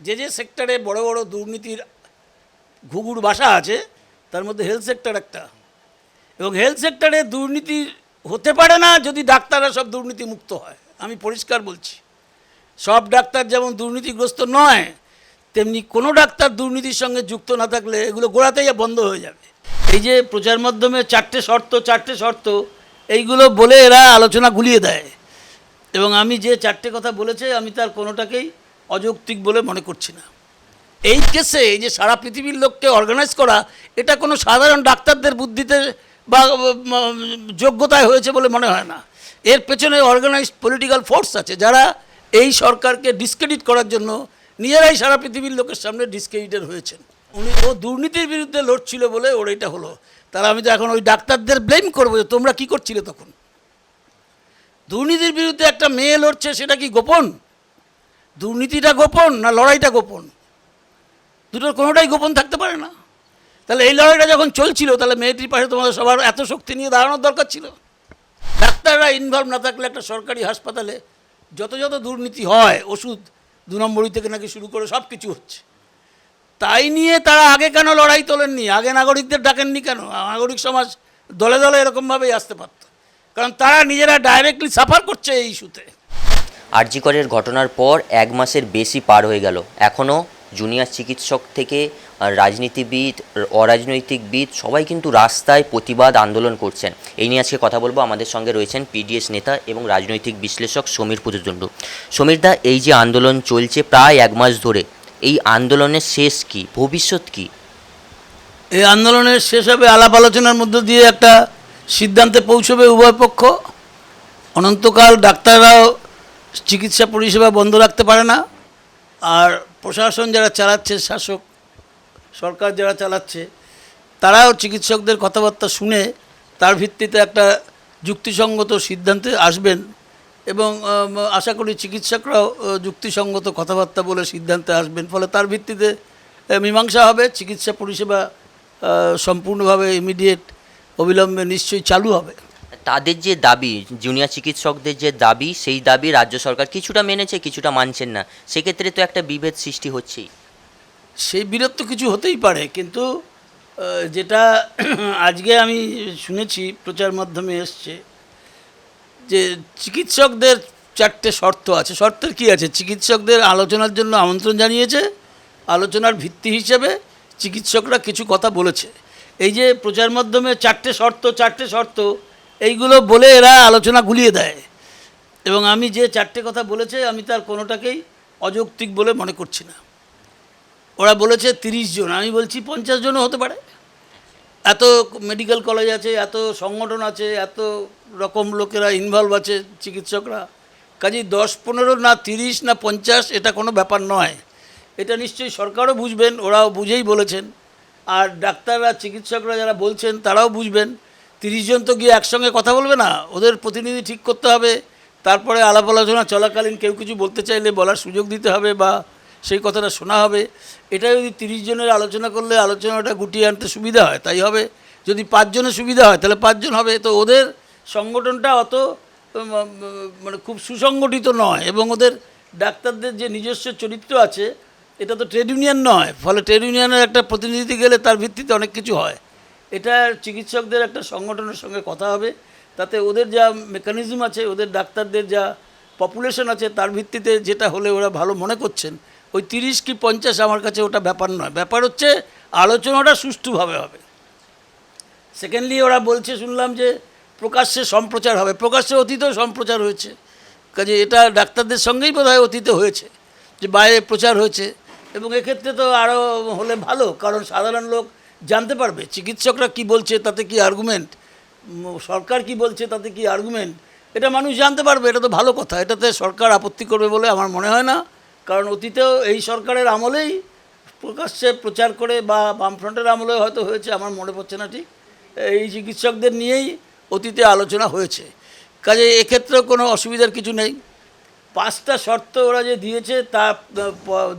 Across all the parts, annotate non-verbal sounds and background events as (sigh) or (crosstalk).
যে যে সেক্টরে বড় বড় দুর্নীতির ঘুঘুর বাসা আছে, তার মধ্যে হেলথ সেক্টর একটা। এবং হেলথ সেক্টরে দুর্নীতি হতে পারে না যদি ডাক্তাররা সব দুর্নীতি মুক্ত হয়। আমি পরিষ্কার বলছি। সব ডাক্তার যেমন দুর্নীতিগ্রস্ত নয়, তেমনি কোনো ডাক্তার দুর্নীতির সঙ্গে যুক্ত না থাকলে এগুলো গোড়াতেই বন্ধ হয়ে যাবে। এই যে প্রচার মাধ্যমে চারটে শর্ত চারটে শর্ত, এইগুলো বলে এরা আলোচনা গুলিয়ে দেয়। এবং আমি যে চারটে কথা বলেছে, আমি তার কোনোটাকেই অযৌক্তিক বলে মনে করছি না। এই কেসে যে সারা পৃথিবীর লোককে অর্গানাইজ করা, এটা কোনো সাধারণ ডাক্তারদের বুদ্ধিতে বা যোগ্যতায় হয়েছে বলে মনে হয় না। এর পেছনে অর্গানাইজড পলিটিক্যাল ফোর্স আছে, যারা এই সরকারকে ডিসক্রেডিট করার জন্য নিজেরাই সারা পৃথিবীর লোকের সামনে ডিসক্রেডিটেড হয়েছেন। উনি ও দুর্নীতির বিরুদ্ধে লড়ছিল বলে ওর এটা হলো। তারা আমি তো এখন ওই ডাক্তারদের ব্লেম করব যে তোমরা কী করছিলে তখন? দুর্নীতির বিরুদ্ধে একটা মেয়ে লড়ছে, সেটা কি গোপন? দুর্নীতিটা গোপন না লড়াইটা গোপন? দুটোর কোনোটাই গোপন থাকতে পারে না। তাহলে এই লড়াইটা যখন চলছিল, তাহলে মেয়েটির পাশে তোমাদের সবার এত শক্তি নিয়ে দাঁড়ানোর দরকার ছিল? ডাক্তাররা ইনভলভ না থাকলে একটা সরকারি হাসপাতালে যত যত দুর্নীতি হয়, ওষুধ দু নম্বরই থেকে নাকি শুরু করে সব কিছু হচ্ছে। তাই নিয়ে তারা আগে কেন লড়াই তোলেননি? আগে নাগরিকদের ডাকেননি কেন? নাগরিক সমাজ দলে দলে এরকমভাবেই আসতে পারত। কারণ তারা নিজেরা ডাইরেক্টলি সাফার করছে এই ইস্যুতে আরজিকরের ঘটনার পর এক মাসের বেশি পার হয়ে গেল। এখনও জুনিয়র চিকিৎসক থেকে রাজনীতিবিদ, অরাজনৈতিকবিদ সবাই কিন্তু রাস্তায় প্রতিবাদ আন্দোলন করছেন। এই নিয়ে আজকে কথা বলব। আমাদের সঙ্গে রয়েছেন পিডিএস নেতা এবং রাজনৈতিক বিশ্লেষক সমীর পুজোদণ্ড সমীরদা এই যে আন্দোলন চলছে প্রায় এক মাস ধরে, এই আন্দোলনের শেষ কি? ভবিষ্যৎ কি? এই আন্দোলনের শেষ হবে আলাপ আলোচনার মধ্য দিয়ে একটা সিদ্ধান্তে পৌঁছবে উভয় পক্ষ। অনন্তকাল ডাক্তাররাও চিকিৎসা পরিষেবা বন্ধ রাখতে পারে না। আর প্রশাসন যারা চালাচ্ছে, শাসক, সরকার যারা চালাচ্ছে, তারাও চিকিৎসকদের কথাবার্তা শুনে তার ভিত্তিতে একটা যুক্তিসঙ্গত সিদ্ধান্তে আসবেন এবং আশা করি চিকিৎসকরাও যুক্তিসঙ্গত কথাবার্তা বলে সিদ্ধান্তে আসবেন। ফলে তার ভিত্তিতে মীমাংসা হবে, চিকিৎসা পরিষেবা সম্পূর্ণভাবে ইমিডিয়েট অবিলম্বে নিশ্চয়ই চালু হবে। তাদের যে দাবি জুনিয়র চিকিৎসকদের যে দাবি, সেই দাবি রাজ্য সরকার কিছুটা মেনেছে, কিছুটা মানছেন না। সেক্ষেত্রে তো একটা বিভেদ সৃষ্টি হচ্ছেই। সেই বিরোধ তো কিছু হতেই পারে, কিন্তু যেটা (clears throat) আজকে আমি শুনেছি, প্রচার মাধ্যমে এসছে, যে চিকিৎসকদের চারটে শর্ত আছে। শর্তের কি আছে? চিকিৎসকদের আলোচনার জন্য আমন্ত্রণ জানিয়েছে, আলোচনার ভিত্তি হিসেবে চিকিৎসকরা কিছু কথা বলেছে। এই যে প্রচার মাধ্যমে চারটে শর্ত চারটে শর্ত এইগুলো বলে এরা আলোচনা গুলিয়ে দেয়। এবং আমি যে চারটে কথা বলেছে, আমি তার কোনোটাকেই অযৌক্তিক বলে মনে করছি না। ওরা বলেছে তিরিশ জন, আমি বলছি পঞ্চাশ জনও হতে পারে। এত মেডিকেল কলেজ আছে, এত সংগঠন আছে, এত রকম লোকেরা ইনভলভ আছে, চিকিৎসকরা। কাজেই দশ, পনেরো না তিরিশ না পঞ্চাশ, এটা কোনো ব্যাপার নয়। এটা নিশ্চয়ই সরকারও বুঝবেন, ওরাও বুঝেই বলেছেন। আর ডাক্তাররা, চিকিৎসকরা যারা বলছেন, তারাও বুঝবেন। তিরিশ জন তো গিয়ে একসঙ্গে কথা বলবে না, ওদের প্রতিনিধি ঠিক করতে হবে। তারপরে আলাপ আলোচনা চলাকালীন কেউ কিছু বলতে চাইলে বলার সুযোগ দিতে হবে বা সেই কথাটা শোনা হবে। এটা যদি তিরিশ জনের আলোচনা করলে আলোচনাটা গুটিয়ে আনতে সুবিধা হয়, তাই হবে। যদি পাঁচজনের সুবিধা হয়, তাহলে পাঁচজন হবে। তো ওদের সংগঠনটা অত মানে খুব সুসংগঠিত নয় এবং ওদের ডাক্তারদের যে নিজস্ব চরিত্র আছে, এটা তো ট্রেড ইউনিয়ন নয়। ফলে ট্রেড ইউনিয়নের একটা প্রতিনিধি গেলে তার ভিত্তিতে অনেক কিছু হয়। এটা চিকিৎসকদের একটা সংগঠনের সঙ্গে কথা হবে। তাতে ওদের যা মেকানিজম আছে, ওদের ডাক্তারদের যা পপুলেশন আছে, তার ভিত্তিতে যেটা হলে ওরা ভালো মনে করছেন, ওই তিরিশ কি পঞ্চাশ আমার কাছে ওটা ব্যাপার নয়। ব্যাপার হচ্ছে আলোচনাটা সুষ্ঠুভাবে হবে। সেকেন্ডলি ওরা বলছে, শুনলাম যে প্রকাশ্যে সম্প্রচার হবে। প্রকাশ্যে অতীতেও সম্প্রচার হয়েছে। কাজে এটা ডাক্তারদের সঙ্গেই বোধহয় অতীতে হয়েছে, যে বাইরে প্রচার হয়েছে। এবং এক্ষেত্রে তো আরও হলে ভালো, কারণ সাধারণ লোক জানতে পারবে, চিকিৎসকরা কি বলছে, তাতে কি আর্গুমেন্ট সরকার কি বলছে, তাতে কি আর্গুমেন্ট এটা মানুষ জানতে পারবে, এটা তো ভালো কথা। এটাতে সরকার আপত্তি করবে বলে আমার মনে হয় না। কারণ অতীতেও এই সরকারের আমলেই প্রকাশ্যে প্রচার করে বা বামফ্রন্টের আমলে হয়তো হয়েছে, আমার মনে পড়ছে না ঠিক। এই চিকিৎসকদের নিয়েই অতীতে আলোচনা হয়েছে। কাজে এক্ষেত্রেও কোনো অসুবিধার কিছু নেই। পাঁচটা শর্ত ওরা যে দিয়েছে, তা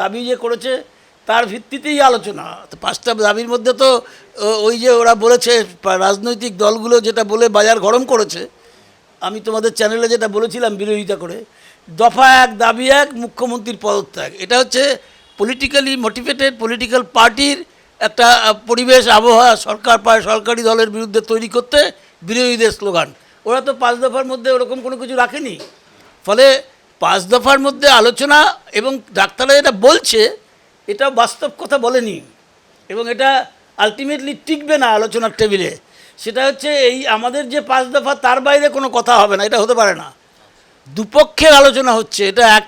দাবি যে করেছে তার ভিত্তিতেই আলোচনা। পাঁচটা দাবির মধ্যে তো ওই যে ওরা বলেছে, রাজনৈতিক দলগুলো যেটা বলে বাজার গরম করেছে, আমি তোমাদের চ্যানেলে যেটা বলেছিলাম বিরোধিতা করে, দফা এক, দাবি এক, মুখ্যমন্ত্রীর পদত্যাগ। এটা হচ্ছে পলিটিক্যালি মোটিভেটেড পলিটিক্যাল পার্টির একটা পরিবেশ, আবহাওয়া, সরকার পায় সরকারি দলের বিরুদ্ধে তৈরি করতে বিরোধীদের স্লোগান। ওরা তো পাঁচ দফার মধ্যে ওরকম কোনো কিছু রাখেনি। ফলে পাঁচ দফার মধ্যে আলোচনা এবং ডাক্তাররা এটা বলছে এটা বাস্তব কথা বলেনি। এবং এটা আলটিমেটলি টিকবে না আলোচনার টেবিলে। সেটা হচ্ছে এই আমাদের যে পাঁচ দফা, তার বাইরে কোনো কথা হবে না, এটা হতে পারে না। দুপক্ষের আলোচনা হচ্ছে, এটা এক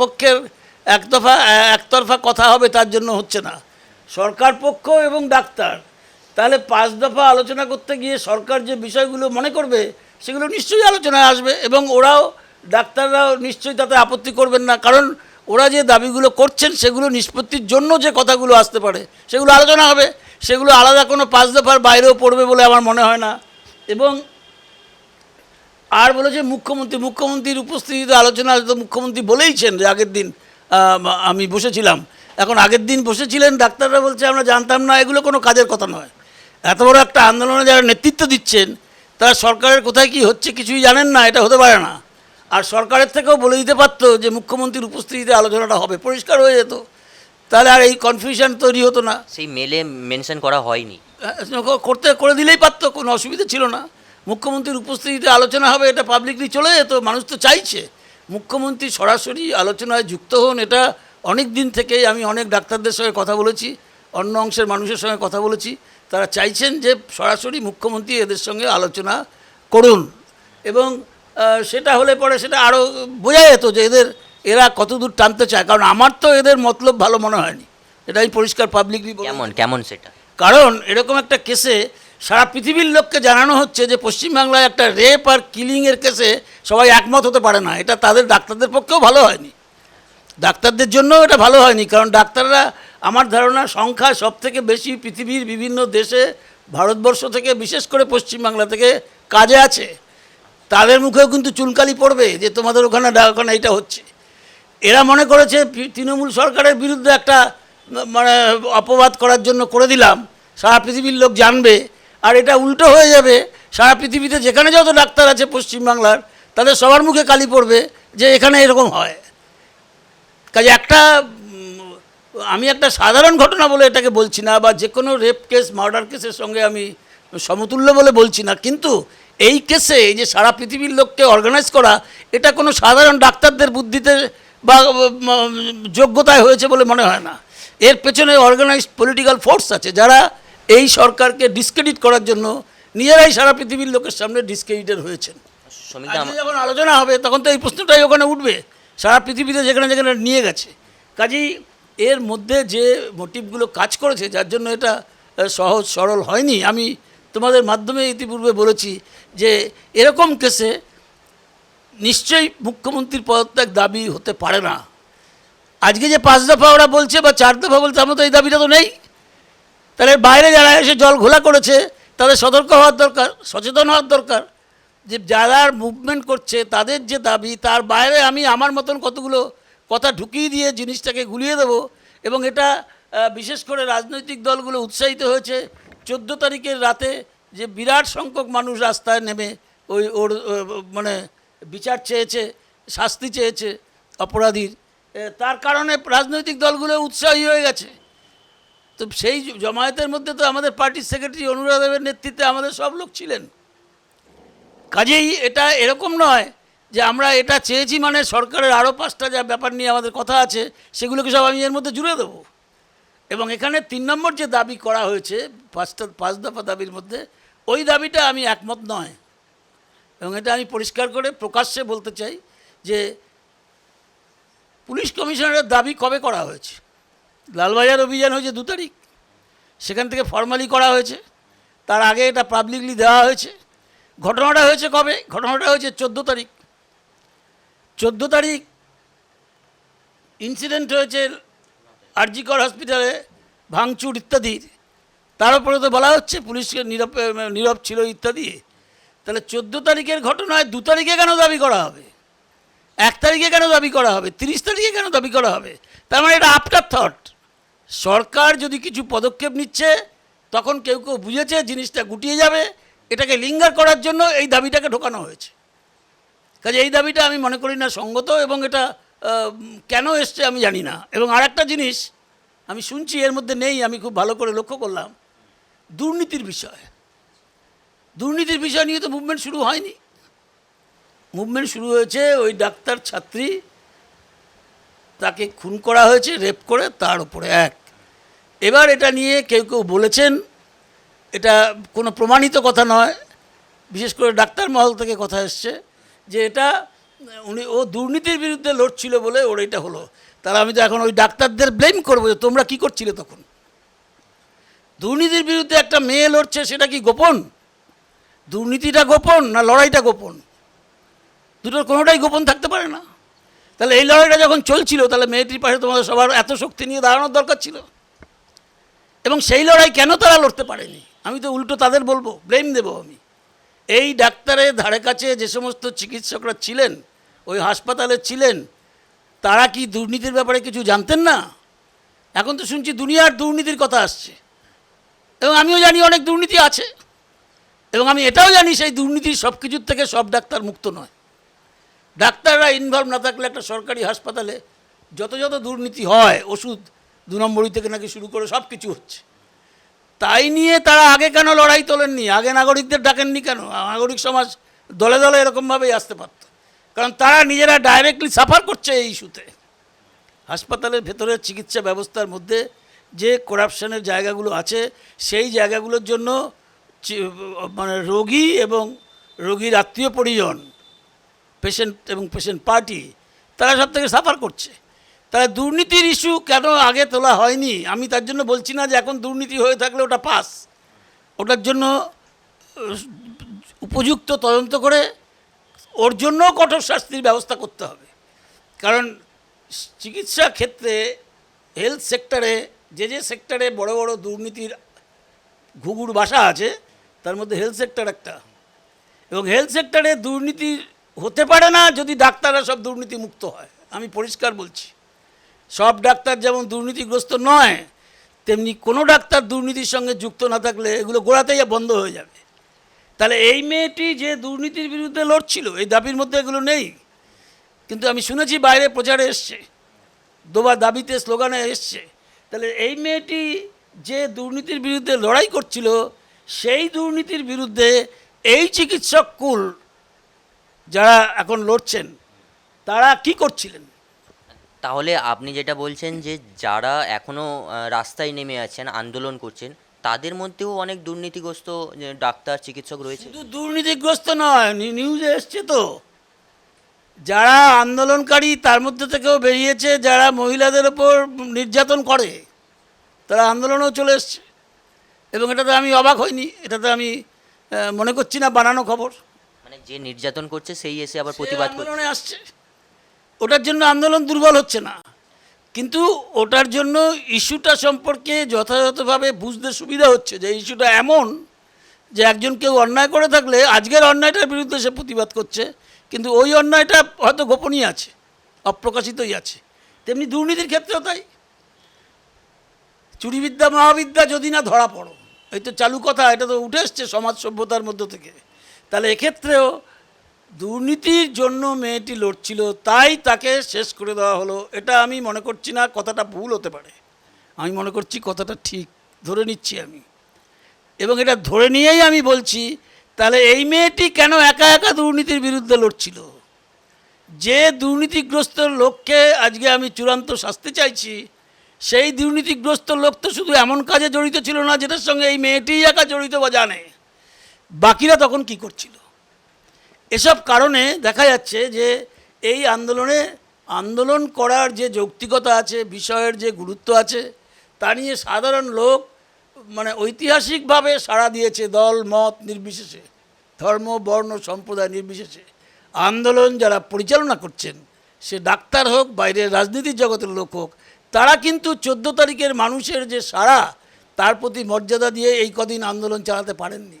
পক্ষের এক দফা একতরফা কথা হবে, তার জন্য হচ্ছে না। সরকার পক্ষ এবং ডাক্তার। তাহলে পাঁচ দফা আলোচনা করতে গিয়ে সরকার যে বিষয়গুলো মনে করবে, সেগুলো নিশ্চয়ই আলোচনায় আসবে, এবং ওরাও ডাক্তাররাও নিশ্চয়ই তাতে আপত্তি করবেন না। কারণ ওরা যে দাবিগুলো করছেন সেগুলো নিষ্পত্তির জন্য যে কথাগুলো আসতে পারে, সেগুলো আলোচনা হবে, সেগুলো আলাদা কোনো পাঁচ দফার বাইরেও পড়বে বলে আমার মনে হয় না। এবং আর বলেছে মুখ্যমন্ত্রী, মুখ্যমন্ত্রীর উপস্থিতিতে আলোচনা তো মুখ্যমন্ত্রী বলেইছেন যে আগের দিন আমি বসেছিলাম। এখন আগের দিন বসেছিলেন, ডাক্তাররা বলছে আমরা জানতাম না, এগুলো কোনো কাজের কথা নয়। এত বড় একটা আন্দোলনে যারা নেতৃত্ব দিচ্ছেন, তারা সরকারের কোথায় কি হচ্ছে কিছুই জানেন না, এটা হতে পারে না। আর সরকারের থেকেও বলে দিতে পারতো যে মুখ্যমন্ত্রীর উপস্থিতিতে আলোচনাটা হবে। পরিষ্কার হয়ে যেত। তাহলে আর এই কনফিউশন তৈরি হতো না। সেই মেলে মেনশন করা হয়নি। হ্যাঁ, করতে করে দিলেই পারতো কোনো অসুবিধা ছিল না। মুখ্যমন্ত্রীর উপস্থিতিতে আলোচনা হবে এটা পাবলিকলি চলে যেত মানুষ তো চাইছে। মুখ্যমন্ত্রী সরাসরি আলোচনায় যুক্ত হন এটা অনেক দিন থেকেই আমি অনেক ডাক্তারদের সঙ্গে কথা বলেছি অন্য অংশের মানুষের সঙ্গে কথা বলেছি। তারা চাইছেন যে সরাসরি মুখ্যমন্ত্রী এদের সঙ্গে আলোচনা করুন। এবং সেটা হলে পরে সেটা আরও বোঝা যেত যে এদের এরা কতদূর টানতে চায়। কারণ আমার তো এদের মতলব ভালো মনে হয়নি। এটা আমি পরিষ্কার পাবলিকলি কেমন কেমন সেটা? কারণ এরকম একটা কেসে সারা পৃথিবীর লোককে জানানো হচ্ছে যে পশ্চিমবাংলায় একটা রেপ আর কিলিংয়ের কেসে সবাই একমত হতে পারে না। এটা তাদের ডাক্তারদের পক্ষেও ভালো হয়নি। ডাক্তারদের জন্যও এটা ভালো হয়নি। কারণ ডাক্তাররা আমার ধারণা সংখ্যা সব থেকে বেশি পৃথিবীর বিভিন্ন দেশে ভারতবর্ষ থেকে বিশেষ করে পশ্চিমবাংলা থেকে কাজে আছে। তাদের মুখেও কিন্তু চুনকালি পড়বে যে তোমাদের ওখানে ডা- এটা হচ্ছে। এরা মনে করেছে তৃণমূল সরকারের বিরুদ্ধে একটা মানে অপবাদ করার জন্য করে দিলাম। সারা পৃথিবীর লোক জানবে। আর এটা উল্টো হয়ে যাবে, সারা পৃথিবীতে যেখানে যত ডাক্তার আছে পশ্চিমবাংলার, তাদের সবার মুখে কালি পড়বে যে এখানে এরকম হয়। কাজে একটা আমি একটা সাধারণ ঘটনা বলে এটাকে বলছি না, বা যে কোনো রেপ কেস মার্ডার কেসের সঙ্গে আমি সমতুল্য বলে বলছি না। কিন্তু এই কেসে এই যে সারা পৃথিবীর লোককে অর্গানাইজ করা এটা কোনো সাধারণ ডাক্তারদের বুদ্ধিতে বা যোগ্যতায় হয়েছে বলে মনে হয় না। এর পেছনে অর্গানাইজড পলিটিক্যাল ফোর্স আছে যারা এই সরকারকে ডিসক্রেডিট করার জন্য নিজেরাই সারা পৃথিবীর লোকের সামনে ডিসক্রেডিটেড হয়েছেন। যখন আলোচনা হবে তখন তো এই প্রশ্নটাই ওখানে উঠবে সারা পৃথিবীতে যেখানে যেখানে নিয়ে গেছে। কাজেই এর মধ্যে যে মোটিভগুলো কাজ করেছে যার জন্য এটা সহজ সরল হয়নি আমি তোমাদের মাধ্যমে ইতিপূর্বে বলেছি যে এরকম কেসে নিশ্চয়ই মুখ্যমন্ত্রীর পদত্যাগ দাবি হতে পারে না। আজকে যে পাঁচ দফা ওরা বলছে বা চার দফা বলছে, আমার তো এই দাবিটা তো নেই। তাহলে বাইরে যারা এসে জল ঘোলা করেছে, তাদের সতর্ক হওয়ার দরকার, সচেতন হওয়ার দরকার। যে যারা মুভমেন্ট করছে, তাদের যে দাবি, তার বাইরে আমি আমার মতন কতগুলো কথা ঢুকিয়ে দিয়ে জিনিসটাকে গুলিয়ে দেবো এবং এটা বিশেষ করে রাজনৈতিক দলগুলো উৎসাহিত হয়েছে। চোদ্দ তারিখের রাতে যে বিরাট সংখ্যক মানুষ রাস্তায় নেমে ওই ওর মানে বিচার চেয়েছে, শাস্তি চেয়েছে অপরাধীর তার কারণে রাজনৈতিক দলগুলো উৎসাহী হয়ে গেছে। তো সেই জমায়েতের মধ্যে তো আমাদের পার্টির সেক্রেটারি অনুরাধ দেবের নেতৃত্বে আমাদের সব লোক ছিলেন। কাজেই এটা এরকম নয় যে আমরা এটা চেয়েছি মানে সরকারের আরও পাঁচটা যা ব্যাপার নিয়ে আমাদের কথা আছে, সেগুলোকে সব আমি এর মধ্যে জুড়ে দেবো। এবং এখানে তিন নম্বর যে দাবি করা হয়েছে পাঁচটা পাঁচ দফা দাবির মধ্যে, ওই দাবিটা আমি একমত নয়। এবং এটা আমি পরিষ্কার করে প্রকাশ্যে বলতে চাই যে, পুলিশ কমিশনারের দাবি কবে করা হয়েছে? লালবাজার অভিযান হয়েছে দু তারিখ। সেখান থেকে ফর্মালি করা হয়েছে। তার আগে এটা পাবলিকলি দেওয়া হয়েছে। ঘটনাটা হয়েছে কবে? ঘটনাটা হয়েছে চোদ্দ তারিখ। চোদ্দ তারিখ ইনসিডেন্ট হয়েছে আরজিকর হসপিটালে ভাঙচুর ইত্যাদির তার উপরে তো বলা হচ্ছে পুলিশকে নীরব নীরব ছিল ইত্যাদি। তাহলে চোদ্দ তারিখের ঘটনায় দু তারিখে কেন দাবি করা হবে? এক তারিখে কেন দাবি করা হবে? তিরিশ তারিখে কেন দাবি করা হবে? তার মানে এটা আফটার থট। সরকার যদি কিছু পদক্ষেপ নিচ্ছে, তখন কেউ কেউ বুঝেছে জিনিসটা গুটিয়ে যাবে। এটাকে লিঙ্গার করার জন্য এই দাবিটাকে ঢোকানো হয়েছে। কাজে এই দাবিটা আমি মনে করি না সঙ্গত এবং এটা কেন এসছে আমি জানি না। এবং আর একটা জিনিস, আমি শুনছি এর মধ্যে নেই, আমি খুব ভালো করে লক্ষ্য করলাম, দুর্নীতির বিষয়। দুর্নীতির বিষয় নিয়ে তো মুভমেন্ট শুরু হয়নি। মুভমেন্ট শুরু হয়েছে, ওই ডাক্তার ছাত্রী তাকে খুন করা হয়েছে রেপ করে, তার উপরে এক। এবার এটা নিয়ে কেউ কেউ বলেছেন, এটা কোনো প্রমাণিত কথা নয়। বিশেষ করে ডাক্তার মহল থেকে কথা এসছে যে এটা উনি, ও দুর্নীতির বিরুদ্ধে লড়ছিল বলে ওর এটা হলো। তাহলে আমি তো এখন ওই ডাক্তারদের ব্লেম করব যে তোমরা কি করছিলে তখন। দুর্নীতির বিরুদ্ধে একটা মেয়ে লড়ছে, সেটা কি গোপন? দুর্নীতিটা গোপন না লড়াইটা গোপন? দুটোর কোনোটাই গোপন থাকতে পারে না। তাহলে এই লড়াইটা যখন চলছিল, তাহলে মেয়েটির পাশে তোমাদের সবার এত শক্তি নিয়ে দাঁড়ানোর দরকার ছিল। এবং সেই লড়াই কেন তারা লড়তে পারেনি? আমি তো উল্টো তাদের বলব ব্লেম দেবো আমি। এই ডাক্তারের ধারে কাছে যে সমস্ত চিকিৎসকরা ছিলেন ওই হাসপাতালে ছিলেন, তারা কি দুর্নীতির ব্যাপারে কিছু জানতেন না? এখন তো শুনছি দুনিয়ার দুর্নীতির কথা আসছে। এবং আমিও জানি অনেক দুর্নীতি আছে। এবং আমি এটাও জানি সেই দুর্নীতির সব কিছুর থেকে সব ডাক্তার মুক্ত নয়। ডাক্তাররা ইনভলভ না থাকলে একটা সরকারি হাসপাতালে যত যত দুর্নীতি হয়, ওষুধ দু নম্বরই থেকে নাকি শুরু করে সব কিছু হচ্ছে। তাই নিয়ে তারা আগে কেন লড়াই তোলেননি? আগে নাগরিকদের ডাকেননি কেন? নাগরিক সমাজ দলে দলে এরকমভাবেই আসতে পারত। কারণ তারা নিজেরা ডাইরেক্টলি সাফার করছে এই ইস্যুতে। হাসপাতালের ভেতরের চিকিৎসা ব্যবস্থার মধ্যে যে করাপশনের জায়গাগুলো আছে, সেই জায়গাগুলোর জন্য মানে রোগী এবং রোগীর আত্মীয় পরিজন পেশেন্ট এবং পেশেন্ট পার্টি তারা সব থেকে সাফার করছে। তাহলে দুর্নীতির ইস্যু কেন আগে তোলা হয়নি? আমি তার জন্য বলছি না যে এখন দুর্নীতি হয়ে থাকলে ওটা পাস ওটার জন্য উপযুক্ত তদন্ত করে ওর জন্য কঠোর শাস্তির ব্যবস্থা করতে হবে। কারণ চিকিৎসা ক্ষেত্রে হেলথ সেক্টরে যে যে সেক্টরে বড় বড় দুর্নীতির ঘুঘুর বাসা আছে, তার মধ্যে হেলথ সেক্টর একটা। এবং হেলথ সেক্টরে দুর্নীতি হতে পারে না যদি ডাক্তাররা সব দুর্নীতি মুক্ত হয়। আমি পরিষ্কার বলছি, সব ডাক্তার যেমন দুর্নীতিগ্রস্ত নয়, তেমনি কোনো ডাক্তার দুর্নীতির সঙ্গে যুক্ত না থাকলে এগুলো গোড়াতেই বন্ধ হয়ে যাবে। তাহলে এই মেয়েটি যে দুর্নীতির বিরুদ্ধে লড়ছিল, এই দাবির মধ্যে এগুলো নেই। কিন্তু আমি শুনেছি বাইরে প্রচারে এসছে দোবার দাবিতে স্লোগানে এসছে। তাহলে এই মেয়েটি যে দুর্নীতির বিরুদ্ধে লড়াই করছিল, সেই দুর্নীতির বিরুদ্ধে এই চিকিৎসক কুল যারা এখন লড়ছেন, তারা কি করছিলেন? তাহলে আপনি যেটা বলছেন যে যারা এখনও রাস্তায় নেমে আছেন, আন্দোলন করছেন তাদের মধ্যেও অনেক দুর্নীতিগ্রস্ত ডাক্তার চিকিৎসক রয়েছে। শুধু দুর্নীতিগ্রস্ত নয় নিউজে এসছে তো। যারা আন্দোলনকারী তার মধ্যে থেকেও বেরিয়েছে যারা মহিলাদের ওপর নির্যাতন করে তারা আন্দোলনেও চলে এসছে। এবং এটাতে আমি অবাক হইনি এটাতে আমি মনে করছি না বানানো খবর। মানে যে নির্যাতন করছে সেই এসে আবার প্রতিবাদ আন্দোলনে আসছে। ওটার জন্য আন্দোলন দুর্বল হচ্ছে না। কিন্তু ওটার জন্য ইস্যুটা সম্পর্কে যথাযথভাবে বুঝতে সুবিধা হচ্ছে যে ইস্যুটা এমন যে একজন কেউ অন্যায় করে থাকলে আজকের অন্যায়টার বিরুদ্ধে সে প্রতিবাদ করছে, কিন্তু ওই অন্যায়টা হয়তো গোপনীয় আছে, অপ্রকাশিতই আছে। তেমনি দুর্নীতির ক্ষেত্রেও তাই। চুরিবিদ্যা, মহাবিদ্যা যদি না ধরা পড়ো, এই তো চালু কথা, এটা তো উঠে এসছে সমাজ সভ্যতার মধ্য থেকে, তাহলে এক্ষেত্রেও দুর্নীতির জন্য মেয়েটি লড়ছিল, তাই তাকে শেষ করে দেওয়া হলো। এটা আমি মনে করছি না, কথাটা ভুল হতে পারে। আমি মনে করছি কথাটা ঠিক, ধরে নিচ্ছি আমি। এবং এটা ধরে নিয়েই আমি বলছি, তাহলে এই মেয়েটি কেন একা একা দুর্নীতির বিরুদ্ধে লড়ছিল? যে দুর্নীতিগ্রস্ত লোককে আজকে আমি চূড়ান্ত শাস্তি চাইছি, সেই দুর্নীতিগ্রস্ত লোক তো শুধু এমন কাজে জড়িত ছিল না, যেটার সঙ্গে এই মেয়েটিই একা জড়িত বা জানে। বাকিরা তখন কি করছিল? এসব কারণে দেখা যাচ্ছে যে এই আন্দোলনে আন্দোলন করার যে যৌক্তিকতা আছে, বিষয়ের যে গুরুত্ব আছে, তা নিয়ে সাধারণ লোক মানে ঐতিহাসিকভাবে সাড়া দিয়েছে দল, মত নির্বিশেষে, ধর্ম, বর্ণ, সম্প্রদায় নির্বিশেষে। আন্দোলন যারা পরিচালনা করছেন, সে ডাক্তার হোক, বাইরের রাজনীতির জগতের লোক হোক, তারা কিন্তু চোদ্দ তারিখের মানুষের যে সাড়া, তার প্রতি মর্যাদা দিয়ে এই কদিন আন্দোলন চালাতে পারেননি।